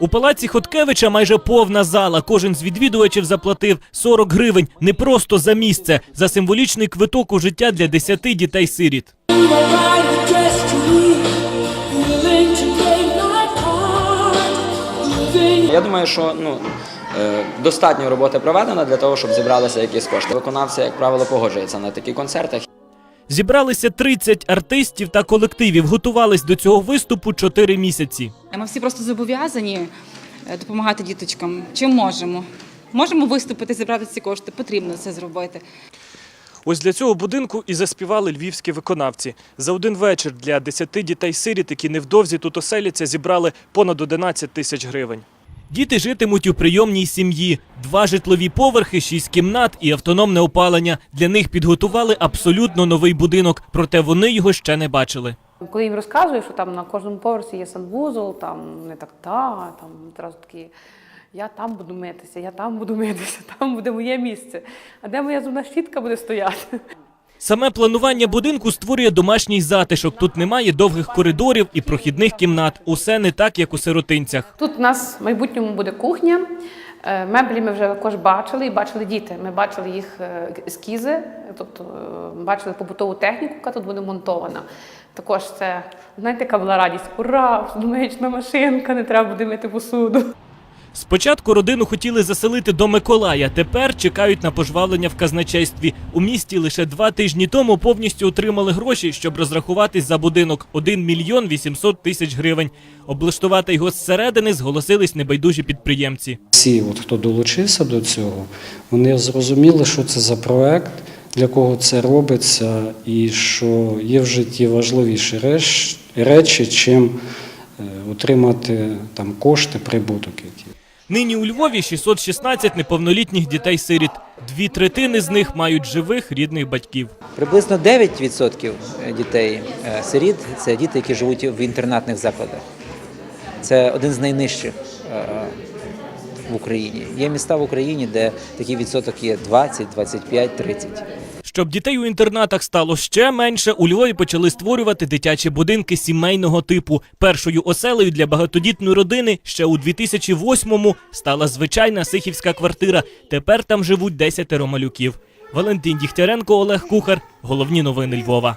У палаці Хоткевича майже повна зала. Кожен з відвідувачів заплатив 40 гривень не просто за місце, за символічний квиток у життя для 10 дітей-сиріт. Я думаю, що ну е, достатньо роботи проведено для того, щоб зібралися якісь кошти. Виконавці, як правило, погоджуються на такі концерти. Зібралися 30 артистів та колективів. Готувались до цього виступу 4 місяці. Ми всі просто зобов'язані е, допомагати діточкам. Чим можемо? Можемо виступити, зібрати ці кошти. Потрібно це зробити. Ось для цього будинку і заспівали львівські виконавці. За один вечір для 10 дітей-сиріт, які невдовзі тут оселяться, зібрали понад 11 тисяч гривень. Діти житимуть у прийомній сім'ї. Два житлові поверхи, шість кімнат і автономне опалення. Для них підготували абсолютно новий будинок, проте вони його ще не бачили. Коли їм розказую, що там на кожному поверсі є санвузол, там не так та, там одразу такі. Я там буду митися, я там буду митися, там буде моє місце. А де моя зубна щітка буде стояти? Саме планування будинку створює домашній затишок. Тут немає довгих коридорів і прохідних кімнат. Усе не так, як у сиротинцях. Тут у нас в майбутньому буде кухня. Е, Меблі ми вже також бачили і бачили діти. Ми бачили їх е, ескізи, тобто е, бачили побутову техніку, яка тут буде монтована. Також це, знаєте, яка була радість. Ура! Домична машинка, не треба буде мити посуду. Спочатку родину хотіли заселити до Миколая. Тепер чекають на пожвавлення в казначействі. У місті лише два тижні тому повністю отримали гроші, щоб розрахуватись за будинок 1 мільйон 800 тисяч гривень. Облаштувати його зсередини зголосились небайдужі підприємці. Всі, от, хто долучився до цього, вони зрозуміли, що це за проект, для кого це робиться, і що є в житті важливіші речі, чим е, отримати там кошти, прибуток. Нині у Львові 616 неповнолітніх дітей-сиріт. Дві третини з них мають живих рідних батьків. Приблизно 9% дітей е, сиріт це діти, які живуть в інтернатних закладах. Це один з найнижчих е, в Україні. Є міста в Україні, де такий відсоток є 20, 25, 30. Щоб дітей у інтернатах стало ще менше, у Львові почали створювати дитячі будинки сімейного типу. Першою оселею для багатодітної родини ще у 2008-му стала звичайна сихівська квартира. Тепер там живуть 10 малюків. Валентин Дігтяренко, Олег Кухар. Головні новини Львова.